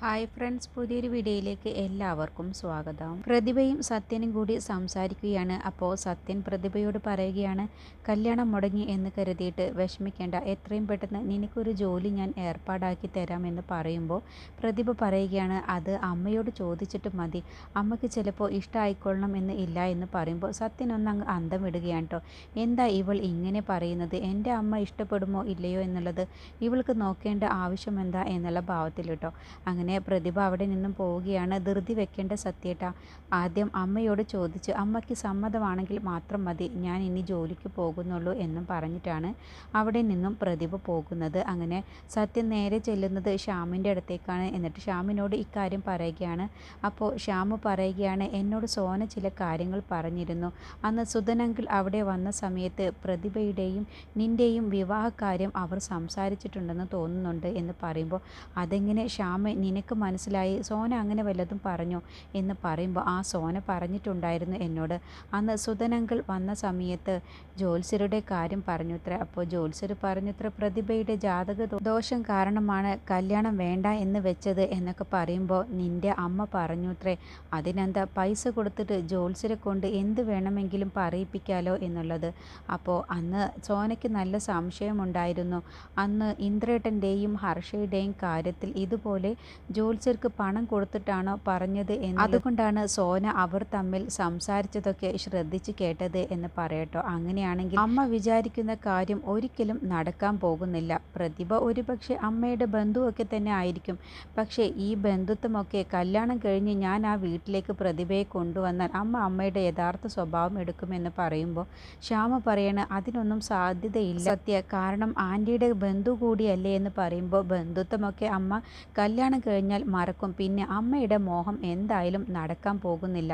Hi friends പുതിയൊരു വീഡിയോയിലേക്ക് എല്ലാവർക്കും സ്വാഗതം. പ്രതിഭയും സത്യനും കൂടി സംസാരിക്കുകയാണ്. അപ്പോൾ സത്യൻ പ്രതിഭയോട് പറയുകയാണ് കല്യാണം മുടങ്ങി എന്ന് കരുതിയിട്ട് വിഷമിക്കേണ്ട. എത്രയും പെട്ടെന്ന് നിനക്കൊരു ജോലി ഞാൻ ഏർപ്പാടാക്കി തരാമെന്ന് പറയുമ്പോൾ പ്രതിഭ പറയുകയാണ് അത് അമ്മയോട് ചോദിച്ചിട്ട് മതി. അമ്മയ്ക്ക് ചിലപ്പോൾ ഇഷ്ടമായിക്കൊള്ളണം എന്ന് ഇല്ല എന്ന് പറയുമ്പോൾ സത്യൻ ഒന്ന് അങ്ങ് അന്തം വിടുകയാണ് കേട്ടോ. എന്താ ഇവൾ ഇങ്ങനെ പറയുന്നത്? എന്റെ അമ്മ ഇഷ്ടപ്പെടുമോ ഇല്ലയോ എന്നുള്ളത് ഇവൾക്ക് നോക്കേണ്ട ആവശ്യം എന്താ? എന്നുള്ള ഭാവത്തിൽ കേട്ടോ. അങ്ങനെ പ്രതിഭ അവിടെ നിന്നും പോവുകയാണ്. ധൃതി വെക്കേണ്ട സത്യേട്ട. ആദ്യം അമ്മയോട് ചോദിച്ച് അമ്മയ്ക്ക് സമ്മതമാണെങ്കിൽ മാത്രം മതി. ഞാൻ ഇനി ജോലിക്ക് പോകുന്നുള്ളൂ എന്നും പറഞ്ഞിട്ടാണ് അവിടെ നിന്നും പ്രതിഭ പോകുന്നത്. അങ്ങനെ സത്യം നേരെ ചെല്ലുന്നത് ശ്യാമിന്റെ അടുത്തേക്കാണ്. എന്നിട്ട് ശ്യാമിനോട് ഇക്കാര്യം പറയുകയാണ്. അപ്പോൾ ശ്യാമ് പറയുകയാണ് എന്നോട് സോന ചില കാര്യങ്ങൾ പറഞ്ഞിരുന്നു. അന്ന് സുധനങ്കിൾ അവിടെ വന്ന സമയത്ത് പ്രതിഭയുടെയും നിന്റെയും വിവാഹകാര്യം അവർ സംസാരിച്ചിട്ടുണ്ടെന്ന് തോന്നുന്നുണ്ട് എന്ന് പറയുമ്പോൾ അതെങ്ങനെ ശ്യാമ നിനക്ക് മനസ്സിലായി? സോന അങ്ങനെ വല്ലതും പറഞ്ഞു എന്ന് പറയുമ്പോൾ ആ സോന പറഞ്ഞിട്ടുണ്ടായിരുന്നു എന്നോട്. അന്ന് സുധനങ്കിൾ വന്ന സമയത്ത് ജോത്സ്യരുടെ കാര്യം പറഞ്ഞുത്ര. അപ്പോൾ ജോത്സ്യർ പറഞ്ഞുത്ര പ്രതിഭയുടെ ജാതക ദോഷം കാരണമാണ് കല്യാണം വേണ്ട എന്ന് വെച്ചത് എന്നൊക്കെ പറയുമ്പോൾ നിന്റെ അമ്മ പറഞ്ഞുത്രേ. അതിനെന്താ പൈസ കൊടുത്തിട്ട് ജോത്സ്യരെ കൊണ്ട് എന്ത് വേണമെങ്കിലും പറയിപ്പിക്കാലോ എന്നുള്ളത്. അപ്പോൾ അന്ന് സോനയ്ക്ക് നല്ല സംശയമുണ്ടായിരുന്നു. അന്ന് ഇന്ദ്രേട്ടന്റെയും ഹർഷയുടെയും കാര്യത്തിൽ ഇതുപോലെ ജോത്സ്യർക്ക് പണം കൊടുത്തിട്ടാണോ പറഞ്ഞത് എന്ന് അതുകൊണ്ടാണ് സോന അവർ തമ്മിൽ സംസാരിച്ചതൊക്കെ ശ്രദ്ധിച്ച് കേട്ടത് എന്ന് പറയട്ടോ. അങ്ങനെയാണെങ്കിൽ അമ്മ വിചാരിക്കുന്ന കാര്യം ഒരിക്കലും നടക്കാൻ പോകുന്നില്ല. പ്രതിഭ ഒരുപക്ഷെ അമ്മയുടെ ബന്ധുവൊക്കെ തന്നെ ആയിരിക്കും. പക്ഷേ ഈ ബന്ധുത്വമൊക്കെ കല്യാണം കഴിഞ്ഞ് ഞാൻ ആ വീട്ടിലേക്ക് പ്രതിഭയെ കൊണ്ടുവന്നാൽ അമ്മ അമ്മയുടെ യഥാർത്ഥ സ്വഭാവം എടുക്കുമെന്ന് പറയുമ്പോൾ ശ്യാമ പറയണ അതിനൊന്നും സാധ്യതയില്ല. സത്യ കാരണം ആന്റിയുടെ ബന്ധു കൂടിയല്ലേ എന്ന് പറയുമ്പോൾ ബന്ധുത്വമൊക്കെ അമ്മ കല്യാണം കഴിഞ്ഞാൽ മറക്കും. പിന്നെ അമ്മയുടെ മോഹം എന്തായാലും നടക്കാൻ പോകുന്നില്ല.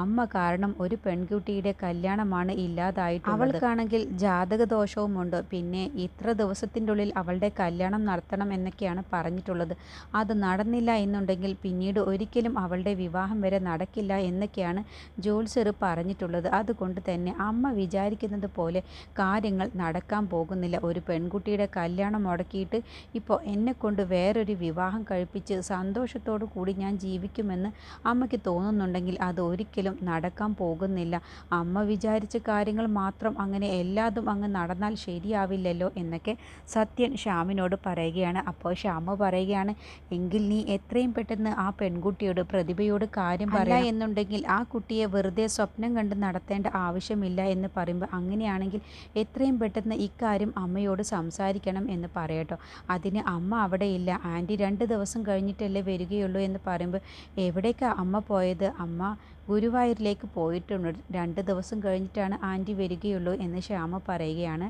അമ്മ കാരണം ഒരു പെൺകുട്ടിയുടെ കല്യാണമാണ് ഇല്ലാതായിട്ട് അവൾക്കാണെങ്കിൽ ജാതക ദോഷവുമുണ്ട് പിന്നെ ഇത്ര ദിവസത്തിന്റെ ഉള്ളിൽ അവളുടെ കല്യാണം നടത്തണം എന്നൊക്കെയാണ് പറഞ്ഞിട്ടുള്ളത്. അത് നടന്നില്ല എന്നുണ്ടെങ്കിൽ പിന്നീട് ഒരിക്കലും അവളുടെ വിവാഹം വരെ നടക്കില്ല എന്നൊക്കെയാണ് ജോത്സ്യർ പറഞ്ഞിട്ടുള്ളത്. അതുകൊണ്ട് തന്നെ അമ്മ വിചാരിക്കുന്നത് പോലെ കാര്യങ്ങൾ നടക്കാൻ പോകുന്നില്ല. ഒരു പെൺകുട്ടിയുടെ കല്യാണം മുടക്കിയിട്ട് ഇപ്പോൾ എന്നെ കൊണ്ട് വേറൊരു വിവാഹം കഴിപ്പിച്ച് സന്തോഷത്തോടു കൂടി ഞാൻ ജീവിക്കുമെന്ന് അമ്മയ്ക്ക് തോന്നുന്നുണ്ടെങ്കിൽ അത് ഒരിക്കലും നടക്കാൻ പോകുന്നില്ല. അമ്മ വിചാരിച്ച കാര്യങ്ങൾ മാത്രം അങ്ങനെ എല്ലാതും അങ്ങ് നടന്നാൽ ശരിയാവില്ലല്ലോ എന്നൊക്കെ സത്യൻ ശ്യാമിനോട് പറയുകയാണ്. അപ്പോൾ ശ്യാമ പറയുകയാണ് എങ്കിൽ നീ എത്രയും പെട്ടെന്ന് ആ പെൺകുട്ടിയോട് പ്രതിഭയോട് കാര്യം പറയാ എന്നുണ്ടെങ്കിൽ ആ കുട്ടിയെ വെറുതെ സ്വപ്നം കണ്ട് നടത്തേണ്ട ആവശ്യമില്ല എന്ന് പറയുമ്പോൾ അങ്ങനെയാണെങ്കിൽ എത്രയും പെട്ടെന്ന് ഇക്കാര്യം അമ്മയോട് സംസാരിക്കണം എന്ന് പറയട്ടോ. അതിന് അമ്മ അവിടെയില്ല. ആന്റി രണ്ട് ദിവസം കഴിഞ്ഞിട്ടല്ലേ വരികയുള്ളൂ എന്ന് പറയുമ്പോൾ എവിടേക്കാണ് അമ്മ പോയത്? അമ്മ ഗുരുവായൂരിലേക്ക് പോയിട്ടുണ്ട്. രണ്ട് ദിവസം കഴിഞ്ഞിട്ടാണ് ആന്റി വരികയുള്ളൂ എന്ന് ശ്യാമ പറയുകയാണ്.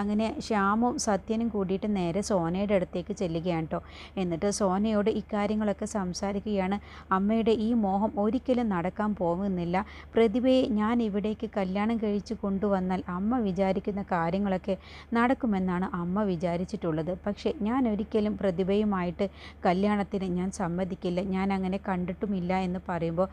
അങ്ങനെ ശ്യാമും സത്യനും കൂടിയിട്ട് നേരെ സോനയുടെ അടുത്തേക്ക് ചെല്ലുകയാണ് കേട്ടോ എന്നിട്ട് സോനയോട് ഇക്കാര്യങ്ങളൊക്കെ സംസാരിക്കുകയാണ്. അമ്മയുടെ ഈ മോഹം ഒരിക്കലും നടക്കാൻ പോകുന്നില്ല. പ്രതിഭയെ ഞാൻ ഇവിടേക്ക് കല്യാണം കഴിച്ച് കൊണ്ടുവന്നാൽ അമ്മ വിചാരിക്കുന്ന കാര്യങ്ങളൊക്കെ നടക്കുമെന്നാണ് അമ്മ വിചാരിച്ചിട്ടുള്ളത്. പക്ഷേ ഞാൻ ഒരിക്കലും പ്രതിഭയുമായിട്ട് കല്യാണത്തിന് ഞാൻ സമ്മതിക്കില്ല. ഞാൻ അങ്ങനെ കണ്ടിട്ടുമില്ല എന്ന് പറയുമ്പോൾ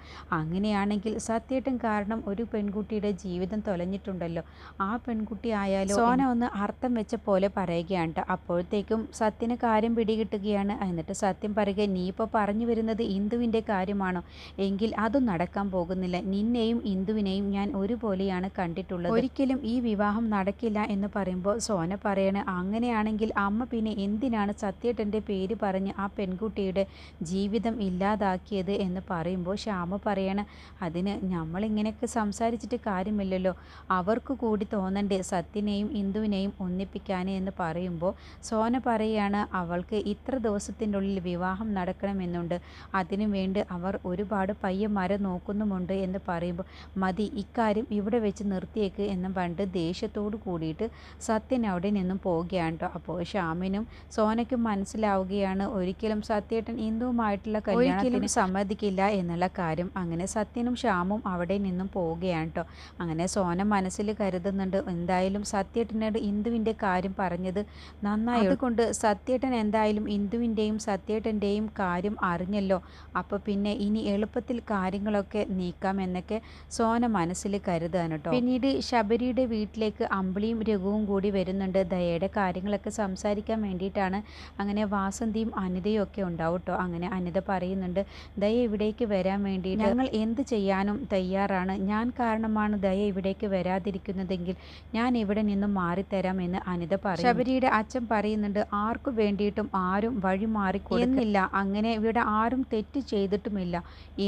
അങ്ങനെയാണെങ്കിൽ സത്യേട്ടൻ കാരണം ഒരു പെൺകുട്ടിയുടെ ജീവിതം തൊലഞ്ഞിട്ടുണ്ടല്ലോ. ആ പെൺകുട്ടി ആയാലും സോന ഒന്ന് അർത്ഥം വെച്ച പോലെ പറയുകയാണ്. അപ്പോഴത്തേക്കും സത്യന് കാര്യം പിടികിട്ടുകയാണ്. എന്നിട്ട് സത്യം പറയുക നീ ഇപ്പോൾ പറഞ്ഞു വരുന്നത് ഇന്ദുവിന്റെ കാര്യമാണോ? എങ്കിൽ അതും നടക്കാൻ പോകുന്നില്ല. നിന്നെയും ഇന്ദുവിനെയും ഞാൻ ഒരുപോലെയാണ് കണ്ടിട്ടുള്ളത്. ഒരിക്കലും ഈ വിവാഹം നടക്കില്ല എന്ന് പറയുമ്പോൾ സോന പറയണ അങ്ങനെയാണെങ്കിൽ അമ്മ പിന്നെ എന്തിനാണ് സത്യേട്ടന്റെ പേര് പറഞ്ഞ് ആ പെൺകുട്ടിയുടെ ജീവിതം ഇല്ലാതാക്കിയത്? എന്ന് പറയുമ്പോൾ ശ്യാമ പറയണ അതിന് നമ്മളിങ്ങനെയൊക്കെ സംസാരിച്ചിട്ട് കാര്യമില്ലല്ലോ. അവർക്ക് കൂടി തോന്നണ്ടേ സത്യനെയും ഇന്ദുവിനെയും ഒന്നിപ്പിക്കാൻ എന്ന് പറയുമ്പോൾ സോന പറയുകയാണ് അവൾക്ക് ഇത്ര ദിവസത്തിന്റെ ഉള്ളിൽ വിവാഹം നടക്കണമെന്നുണ്ട്. അതിനു വേണ്ടി അവർ ഒരുപാട് പയ്യന്മാരെ നോക്കുന്നുമുണ്ട് എന്ന് പറയുമ്പോൾ മതി ഇക്കാര്യം ഇവിടെ വെച്ച് നിർത്തിയേക്ക് എന്ന് പണ്ട് ദേഷ്യത്തോട് കൂടിയിട്ട് സത്യൻ അവിടെ നിന്നും പോവുകയാണ് കേട്ടോ. അപ്പോൾ ശ്യാമിനും സോനയ്ക്കും മനസ്സിലാവുകയാണ് ഒരിക്കലും സത്യേട്ടൻ ഇന്ദുവുമായിട്ടുള്ള കല്യാണത്തിന് സമ്മതിക്കില്ല എന്നുള്ള കാര്യം. അങ്ങനെ സത്യൻ ദയനും ശ്യാമും അവിടെ നിന്നും പോവുകയാണ് കേട്ടോ അങ്ങനെ സോന മനസ്സിൽ കരുതുന്നുണ്ട് എന്തായാലും സത്യേട്ടനോട് ഇന്ദുവിന്റെ കാര്യം പറഞ്ഞത് നന്നായി അതുകൊണ്ട് സത്യേട്ടൻ എന്തായാലും ഇന്ദുവിന്റെയും സത്യേട്ടന്റെയും കാര്യം അറിഞ്ഞല്ലോ. അപ്പോൾ പിന്നെ ഇനി എളുപ്പത്തിൽ കാര്യങ്ങളൊക്കെ നീക്കാം എന്നൊക്കെ സോന മനസ്സിൽ കരുതാണ് കേട്ടോ പിന്നീട് ശബരിയുടെ വീട്ടിലേക്ക് അമ്പിളിയും രഘുവും കൂടി വരുന്നുണ്ട്. ദയയുടെ കാര്യങ്ങളൊക്കെ സംസാരിക്കാൻ വേണ്ടിയിട്ടാണ് അങ്ങനെ വാസന്തിയും അനിതയും ഒക്കെ ഉണ്ടാവും കേട്ടോ അങ്ങനെ അനിത പറയുന്നുണ്ട് ദയ ഇവിടേക്ക് വരാൻ വേണ്ടി ഞങ്ങൾ എന്ത് ചെയ്യാനും തയ്യാറാണ്. ഞാൻ കാരണമാണ് ദയ ഇവിടേക്ക് വരാതിരിക്കുന്നതെങ്കിൽ ഞാൻ ഇവിടെ നിന്നും മാറിത്തരാം എന്ന് അനിത പറയും ശബരിയുടെ അച്ഛൻ പറയുന്നുണ്ട് ആർക്കു വേണ്ടിയിട്ടും ആരും വഴി മാറിക്കൊടുന്നില്ല അങ്ങനെ ഇവിടെ ആരും തെറ്റ് ചെയ്തിട്ടുമില്ല.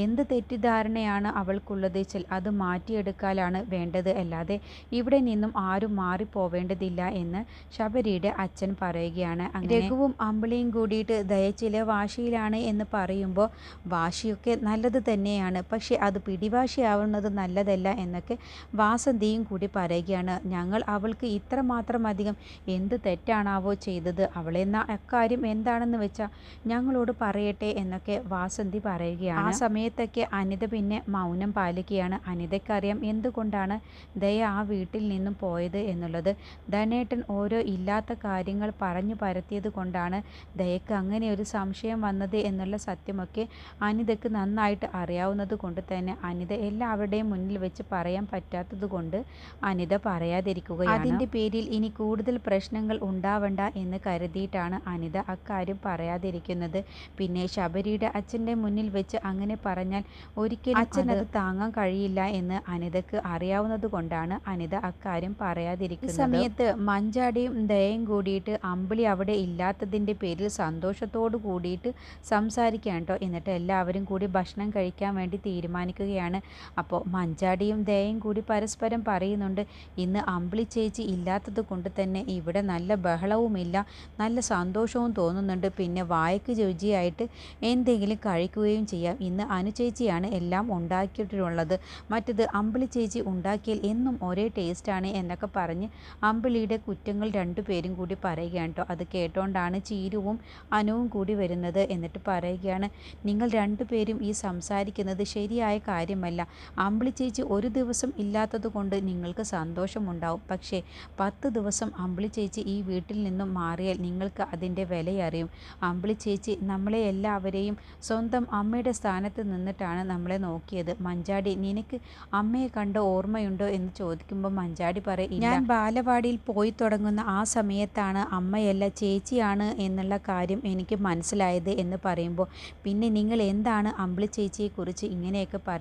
എന്ത് തെറ്റിദ്ധാരണയാണ് അവൾക്കുള്ളത്? വെച്ചാൽ അത് മാറ്റിയെടുക്കാനാണ് വേണ്ടത്. അല്ലാതെ ഇവിടെ നിന്നും ആരും മാറിപ്പോവേണ്ടതില്ല എന്ന് ശബരിയുടെ അച്ഛൻ പറയുകയാണ്. രഘുവും അമ്പിളിയും കൂടിയിട്ട് ദയ ചില വാശിയിലാണ് എന്ന് പറയുമ്പോൾ വാശിയൊക്കെ നല്ലത് തന്നെയാണ്. പക്ഷെ അത് പിടിവാശിയാവുന്നത് നല്ലതല്ല എന്നൊക്കെ വാസന്തിയും കൂടി പറയുകയാണ്. ഞങ്ങൾ അവൾക്ക് ഇത്രമാത്രം അധികം എന്ത് തെറ്റാണാവോ ചെയ്തത്? അവളെന്ന അക്കാര്യം എന്താണെന്ന് വെച്ചാൽ ഞങ്ങളോട് പറയട്ടെ എന്നൊക്കെ വാസന്തി പറയുകയാണ്. ആ സമയത്തൊക്കെ അനിത പിന്നെ മൗനം പാലിക്കുകയാണ്. അനിതയ്ക്കറിയാം എന്തുകൊണ്ടാണ് ദയ ആ വീട്ടിൽ നിന്നും പോയത് എന്നുള്ളത്. ധനേട്ടൻ ഓരോ ഇല്ലാത്ത കാര്യങ്ങൾ പറഞ്ഞു പരത്തിയത് കൊണ്ടാണ് ദയക്ക് അങ്ങനെ ഒരു സംശയം വന്നത് എന്നുള്ള സത്യമൊക്കെ അനിതയ്ക്ക് നന്നായിട്ട് അറിയാവുന്നത് കൊണ്ട് തന്നെ അനിത എല്ലാവരുടെയും മുന്നിൽ വെച്ച് പറയാൻ പറ്റാത്തത് കൊണ്ട് അനിത പറയാതിരിക്കുകയാണ്. അതിന്റെ പേരിൽ ഇനി കൂടുതൽ പ്രശ്നങ്ങൾ ഉണ്ടാവണ്ട എന്ന് കരുതിയിട്ടാണ് അനിത അക്കാര്യം പറയാതിരിക്കുന്നത്. പിന്നെ ശബരിയുടെ അച്ഛന്റെ മുന്നിൽ വെച്ച് അങ്ങനെ പറഞ്ഞാൽ ഒരിക്കലും അച്ഛൻ അത് താങ്ങാൻ കഴിയില്ല എന്ന് അനിതക്ക് അറിയാവുന്നത് കൊണ്ടാണ് അനിത അക്കാര്യം പറയാതിരിക്കുന്നത്. സമയത്ത് മഞ്ചാടിയും ദയയും കൂടിയിട്ട് അമ്പിളി അവിടെ ഇല്ലാത്തതിന്റെ പേരിൽ സന്തോഷത്തോടു കൂടിയിട്ട് സംസാരിക്കാൻ കേട്ടോ. എന്നിട്ട് എല്ലാവരും കൂടി ഭക്ഷണം കഴിക്കാൻ വേണ്ടി തീരുമാനിക്കുകയാണ് അപ്പോൾ മഞ്ചാടിയും ദയയും കൂടി പരസ്പരം പറയുന്നുണ്ട് ഇന്ന് അമ്പിളി ചേച്ചി ഇല്ലാത്തത് കൊണ്ട് തന്നെ ഇവിടെ നല്ല ബഹളവുമില്ല. നല്ല സന്തോഷവും തോന്നുന്നുണ്ട്. പിന്നെ വായക്ക് രുചിയായിട്ട് എന്തെങ്കിലും കഴിക്കുകയും ചെയ്യാം. ഇന്ന് അനു ചേച്ചിയാണ് എല്ലാം ഉണ്ടാക്കിയിട്ടുള്ളത്. മറ്റത് അമ്പിളി ചേച്ചി ഉണ്ടാക്കിയാൽ എന്നും ഒരേ ടേസ്റ്റാണ് എന്നൊക്കെ പറഞ്ഞ് അമ്പിളിയുടെ കുറ്റങ്ങൾ രണ്ടുപേരും കൂടി പറയുകയാണ് കേട്ടോ. അത് കേട്ടോണ്ടാണ് ചീരുവും അനുവും കൂടി വരുന്നത് എന്നിട്ട് പറയുകയാണ് നിങ്ങൾ രണ്ടുപേരും ഈ സംസാരിക്കുന്നത് ശരിയായ കാര്യമല്ല. അമ്പിളി ചേച്ചി ഒരു ദിവസം ഇല്ലാത്തത് കൊണ്ട് നിങ്ങൾക്ക് സന്തോഷമുണ്ടാവും. പക്ഷേ പത്ത് ദിവസം അമ്പിളി ചേച്ചി ഈ വീട്ടിൽ നിന്നും മാറിയാൽ നിങ്ങൾക്ക് അതിന്റെ വിലയറിയും. അമ്പിളി ചേച്ചി നമ്മളെ എല്ലാവരെയും സ്വന്തം അമ്മയുടെ സ്ഥാനത്ത് നിന്നിട്ടാണ് നമ്മളെ നോക്കിയത്. മഞ്ചാടി നിനക്ക് അമ്മയെ കണ്ട ഓർമ്മയുണ്ടോ എന്ന് ചോദിക്കുമ്പോൾ മഞ്ചാടി പറയും ഞാൻ ബാലവാടിയിൽ പോയി തുടങ്ങുന്ന ആ സമയത്താണ് അമ്മയല്ല ചേച്ചിയാണ് എന്നുള്ള കാര്യം എനിക്ക് മനസ്സിലായത് എന്ന് പറയുമ്പോൾ പിന്നെ നിങ്ങൾ എന്താണ് അമ്പിളി ചേച്ചിയെക്കുറിച്ച് ഇങ്ങനെയൊക്കെ പറയുന്നത്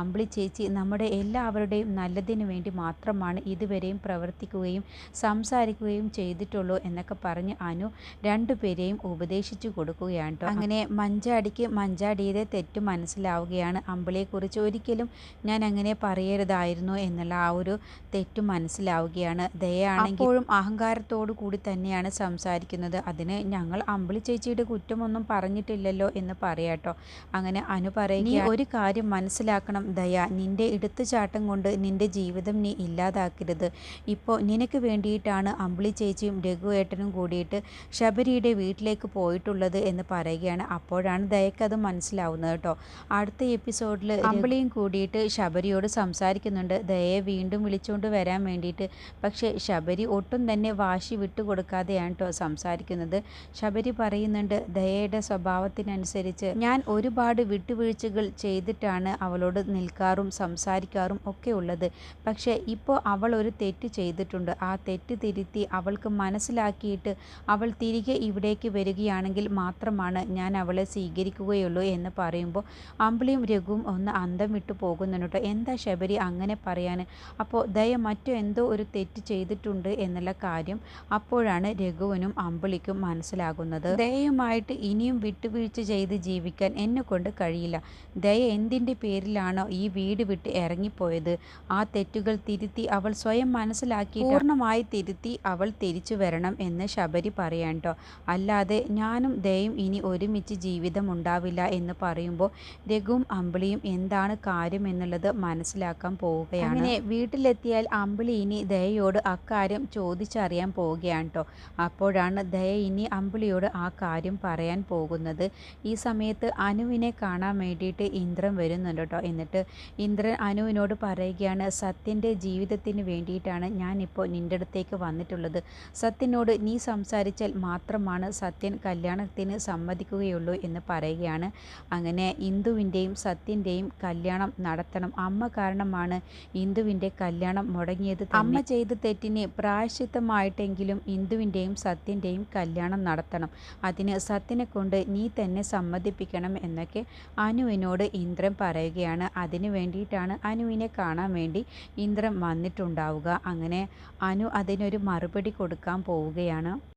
അമ്പിളി ചേച്ചി നമ്മുടെ എല്ലാവരുടെയും നല്ലതിന് വേണ്ടി മാത്രമാണ് ഇതുവരെയും പ്രവർത്തിക്കുകയും സംസാരിക്കുകയും ചെയ്തിട്ടുള്ളൂ എന്നൊക്കെ പറഞ്ഞ് അനു രണ്ടുപേരെയും ഉപദേശിച്ചു കൊടുക്കുകയാണ് കേട്ടോ അങ്ങനെ മഞ്ചാടിക്ക് മഞ്ചാടിയുടെ തെറ്റ് മനസ്സിലാവുകയാണ്. അമ്പിളിയെക്കുറിച്ച് ഒരിക്കലും ഞാൻ അങ്ങനെ പറയരുതായിരുന്നു എന്നുള്ള ആ ഒരു തെറ്റ് മനസ്സിലാവുകയാണ്. ദയാണെങ്കിലും അഹങ്കാരത്തോടു കൂടി തന്നെയാണ് സംസാരിക്കുന്നത്. അതിന് ഞങ്ങൾ അമ്പിളി ചേച്ചിയുടെ കുറ്റമൊന്നും പറഞ്ഞിട്ടില്ലല്ലോ എന്ന് പറയാട്ടോ അങ്ങനെ അനു പറയുക ഒരു കാര്യം മനസ്സിലാക്കണം. ദയ നിന്റെ എടുത്തുചാട്ടം കൊണ്ട് നിന്റെ ജീവിതം നീ ഇല്ലാതാക്കരുത്. ഇപ്പോൾ നിനക്ക് വേണ്ടിയിട്ടാണ് അമ്പിളി ചേച്ചിയും രഘുവേട്ടനും കൂടിയിട്ട് ശബരിയുടെ വീട്ടിലേക്ക് പോയിട്ടുള്ളത് എന്ന് പറയുകയാണ്. അപ്പോഴാണ് ദയക്കത് മനസ്സിലാവുന്നത് കേട്ടോ. അടുത്ത എപ്പിസോഡിൽ അമ്പിളിയും കൂടിയിട്ട് ശബരിയോട് സംസാരിക്കുന്നുണ്ട്. ദയയെ വീണ്ടും വിളിച്ചുകൊണ്ട് വരാൻ വേണ്ടിയിട്ട്. പക്ഷേ ശബരി ഒട്ടും തന്നെ വാശി വിട്ടുകൊടുക്കാതെയാണ് കേട്ടോ സംസാരിക്കുന്നത്. ശബരി പറയുന്നുണ്ട് ദയയുടെ സ്വഭാവത്തിനനുസരിച്ച് ഞാൻ ഒരുപാട് വിട്ടുവീഴ്ചകൾ ചെയ്തിട്ടാണ് അവളോട് നിൽക്കാറും സംസാരിക്കാറും ഒക്കെ ഉള്ളത്. പക്ഷേ ഇപ്പോൾ അവൾ ഒരു തെറ്റ് ചെയ്തിട്ടുണ്ട്. ആ തെറ്റ് തിരുത്തി അവൾക്ക് മനസ്സിലാക്കിയിട്ട് അവൾ തിരികെ ഇവിടേക്ക് വരികയാണെങ്കിൽ മാത്രമാണ് ഞാൻ അവളെ സ്വീകരിക്കുകയുള്ളൂ എന്ന് പറയുമ്പോൾ അമ്പിളിയും രഘുവും ഒന്ന് അന്തം വിട്ടു പോകുന്നുണ്ട്. കേട്ടോ എന്താ ശബരി അങ്ങനെ പറയാൻ? അപ്പോൾ ദയ മറ്റോ എന്തോ ഒരു തെറ്റ് ചെയ്തിട്ടുണ്ട് എന്നുള്ള കാര്യം അപ്പോഴാണ് രഘുവിനും അമ്പിളിക്കും മനസ്സിലാകുന്നത്. ദയയുമായിട്ട് ഇനിയും വിട്ടുവീഴ്ച ചെയ്ത് ജീവിക്കാൻ എന്നെ കൊണ്ട് കഴിയില്ല. ദയ എന്തിന്റെ പേരിലാണോ ഈ വീട് വിട്ട് ഇറങ്ങിപ്പോയത്? ആ തെറ്റുകൾ തിരുത്തി അവൾ സ്വയം മനസ്സിലാക്കി പൂർണമായി തിരുത്തി അവൾ തിരിച്ചു വരണം എന്ന് ശബരി പറയാൻ കേട്ടോ അല്ലാതെ ഞാനും ദയും ഇനി ഒരുമിച്ച് ജീവിതം ഉണ്ടാവില്ല എന്ന് പറയുമ്പോൾ രഘുവും അമ്പിളിയും എന്താണ് കാര്യം എന്നുള്ളത് മനസ്സിലാക്കാൻ പോവുകയാണ്. അങ്ങനെ വീട്ടിലെത്തിയാൽ അമ്പിളി ഇനി ദയയോട് അക്കാര്യം ചോദിച്ചറിയാൻ പോവുകയാണ് കേട്ടോ അപ്പോഴാണ് ദയ ഇനി അമ്പിളിയോട് ആ കാര്യം പറയാൻ പോകുന്നത്. ഈ സമയത്ത് അനുവിനെ കാണാൻ വേണ്ടിയിട്ട് ഇന്ദ്രൻ വരും. വരുന്നുണ്ട് കേട്ടോ എന്നിട്ട് ഇന്ദ്രൻ അനുവിനോട് പറയുകയാണ് സത്യന്റെ ജീവിതത്തിന് വേണ്ടിയിട്ടാണ് ഞാനിപ്പോൾ നിന്റെ അടുത്തേക്ക് വന്നിട്ടുള്ളത്. സത്യനോട് നീ സംസാരിച്ചാൽ മാത്രമാണ് സത്യൻ കല്യാണത്തിന് സമ്മതിക്കുകയുള്ളൂ എന്ന് പറയുകയാണ്. അങ്ങനെ ഇന്ദുവിന്റെയും സത്യന്റെയും കല്യാണം നടത്തണം. അമ്മ കാരണമാണ് ഇന്ദുവിന്റെ കല്യാണം മുടങ്ങിയത് അമ്മ ചെയ്ത തെറ്റിനെ പ്രായശ്ചിത്തമായിട്ടെങ്കിലും ഇന്ദുവിന്റെയും സത്യന്റെയും കല്യാണം നടത്തണം. അതിന് സത്യനെ കൊണ്ട് നീ തന്നെ സമ്മതിപ്പിക്കണം എന്നൊക്കെ അനുവിനോട് ഇന്ദ്രൻ പറയുകയാണ്. അതിനു വേണ്ടിയിട്ടാണ് അനുവിനെ കാണാൻ വേണ്ടി ഇന്ദ്രൻ വന്നിട്ടുണ്ടാവുക. അങ്ങനെ അനു അതിനൊരു മറുപടി കൊടുക്കാൻ പോവുകയാണ്.